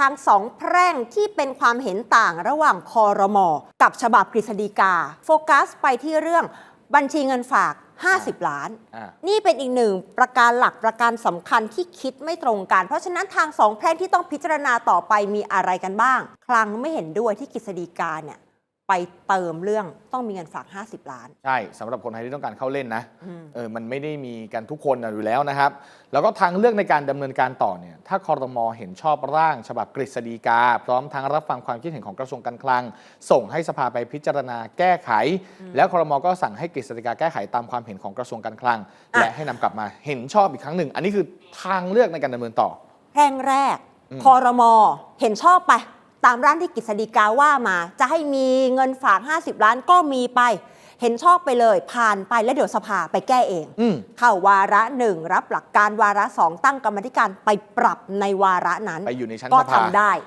ทางสองแพร่งที่เป็นความเห็นต่างระหว่างคอรมอกับฉบับกฤษฎีกา โฟกัสไปที่เรื่องบัญชีเงินฝาก 50 ล้าน อ่า นี่เป็นอีกหนึ่งประการหลักประการสำคัญที่คิดไม่ตรงกัน เพราะฉะนั้นทางสองแพร่งที่ต้องพิจารณาต่อไปมีอะไรกันบ้าง คลังไม่เห็นด้วยที่กฤษฎีกาเนี่ย ไปเติมเรื่องต้องมีเงินฝาก 50 ล้าน ใช่สำหรับคนไทยที่ต้องการเข้าเล่นนะอืมเออมันไม่ได้มีกันทุกคนอยู่แล้วนะครับ แล้วก็ทางเลือกในการดำเนินการต่อเนี่ยถ้าคอรมอเห็นชอบร่าง ฉบับกฤษฎีกา พร้อมทั้งรับฟังความคิดเห็นของกระทรวงการคลัง ส่งให้สภาไปพิจารณาแก้ไข แล้วคอรมอก็สั่งให้กฤษฎีกาแก้ไขตามความเห็นของกระทรวงการคลังอะและให้นำกลับมาเห็นชอบอีกครั้งหนึ่ง อันนี้คือทางเลือกในการดำเนินต่อแพร่งแรกอืมคอรมอเห็นชอบไป ตามร่างที่กฤษฎีกาว่ามา จะให้มีเงินฝาก 50 ล้านก็มีไป เห็นชอบไปเลยผ่านไปแล้วเดี๋ยวสภาไปแก้เอง อืม เข้าวาระหนึ่งรับหลักการวาระสองตั้งกรรมธิการไปปรับในวาระนั้น ไปอยู่ในชั้นก็สภา ทำได้